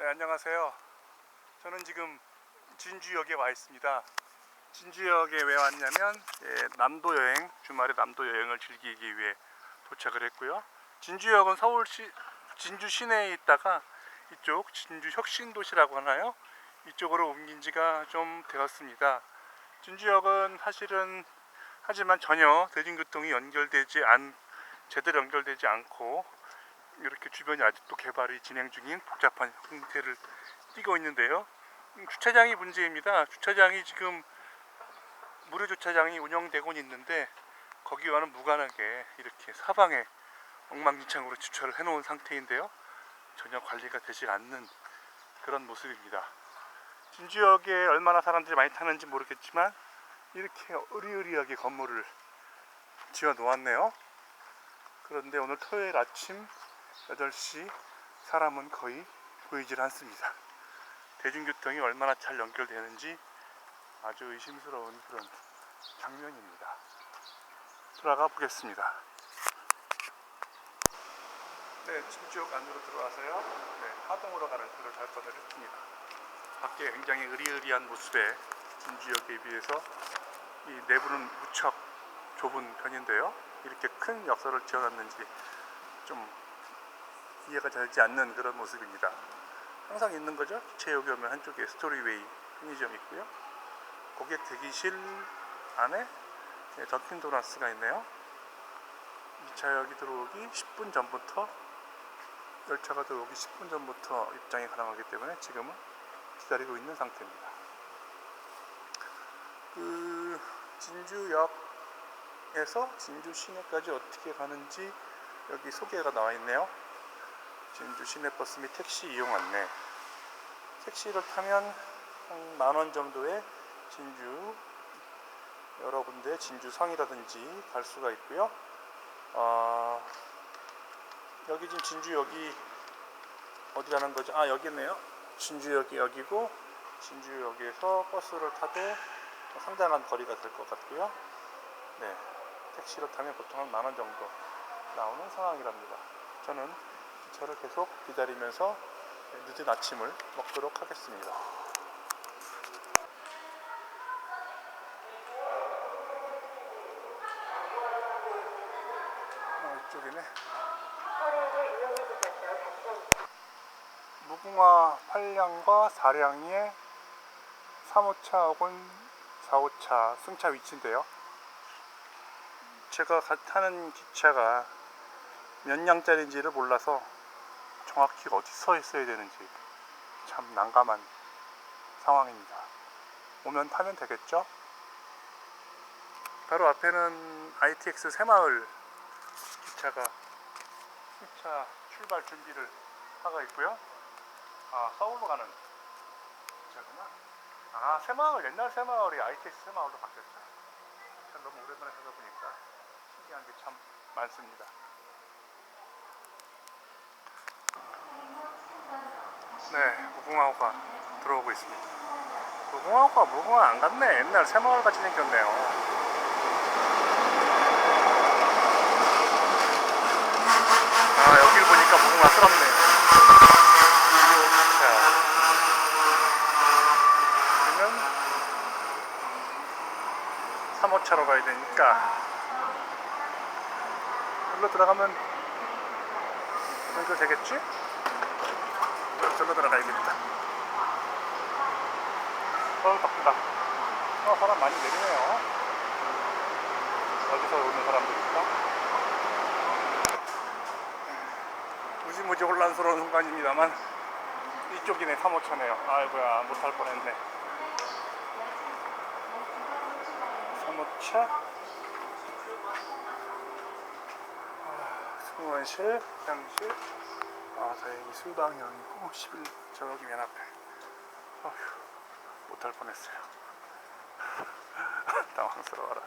네, 안녕하세요. 저는 지금 진주역에 와 있습니다. 진주역에 왜 왔냐면 예, 남도 여행, 주말에 남도 여행을 즐기기 위해 도착을 했고요. 진주역은 서울시 진주 시내에 있다가 이쪽 진주 혁신도시라고 하나요? 이쪽으로 옮긴 지가 좀 되었습니다. 진주역은 사실은 하지만 전혀 대중교통이 연결되지 않 제대로 연결되지 않고 이렇게 주변이 아직도 개발이 진행 중인 복잡한 형태를 띠고 있는데요. 음, 주차장이 문제입니다. 주차장이 지금 무료 주차장이 운영되고 있는데 거기와는 무관하게 이렇게 사방에 엉망진창으로 주차를 해놓은 상태인데요. 전혀 관리가 되지 않는 그런 모습입니다. 진주역에 얼마나 사람들이 많이 타는지 모르겠지만 이렇게 으리으리하게 건물을 지어 놓았네요. 그런데 오늘 토요일 아침 8시 사람은 거의 보이질 않습니다. 대중교통이 얼마나 잘 연결되는지 아주 의심스러운 그런 장면입니다. 들어가 보겠습니다. 네, 진주역 안으로 들어와서요. 네, 하동으로 가는 길을 갈 뻔을 했습니다. 밖에 굉장히 으리으리한 모습의 진주역에 비해서 이 내부는 무척 좁은 편인데요. 이렇게 큰 역사를 지어놨는지 좀 이해가 되지 않는 그런 모습입니다. 항상 있는 거죠. 기차역에 오면 한쪽에 스토리웨이 편의점 있고요. 고객 대기실 안에 네, 던킨 도너스가 있네요. 2차역이 들어오기 10분 전부터 열차가 들어오기 10분 전부터 입장이 가능하기 때문에 지금은 기다리고 있는 상태입니다. 그 진주역에서 진주 시내까지 어떻게 가는지 여기 소개가 나와 있네요. 진주 시내버스 및 택시 이용 안내. 택시를 타면 한 만 원 정도의 진주 여러 군데 진주 성이라든지 갈 수가 있고요. 어, 여기 지금 진주역이 어디라는 거죠? 아 여기네요. 진주역이 여기고 진주역에서 버스를 타도 상당한 거리가 될 것 같고요. 네, 택시를 타면 보통 한 만 원 정도 나오는 상황이랍니다. 저는 기차를 계속 기다리면서 늦은 아침을 먹도록 하겠습니다. 어, 이쪽이네. 무궁화 8량과 4량의 3호차 혹은 4호차 승차 위치인데요. 제가 가- 타는 기차가 몇 량짜리인지를 몰라서 정확히 어디 서 있어야 되는지 참 난감한 상황입니다. 오면 타면 되겠죠? 바로 앞에는 ITX 새마을 기차가 승차 출발 준비를 하고 있고요. 아, 서울로 가는 기차구나. 아, 새마을, 옛날 새마을이 ITX 새마을로 바뀌었죠. 참 너무 오랜만에 가다 보니까 신기한 게 참 많습니다. 네, 무궁화호가 들어오고 있습니다. 무궁화호가 무궁화 안 같네. 옛날 새마을 같이 생겼네요. 아, 여길 보니까 무궁화스럽네. 자, 우리는 3호차로 가야 되니까 여기로 들어가면 연결 되겠지? 절로 들어가야겠다. 어, 바쁘다. 어, 사람 많이 내리네요. 어디서 오는 사람들일까? 무지무지 혼란스러운 순간입니다만 이쪽이네 3호차네요 아이고야 못할 뻔했네 3호차 아, 승무원실 화장실 아 다행히 승방향이고 11 저기 맨 앞에. 어휴 못할 뻔했어요. 당황스러워라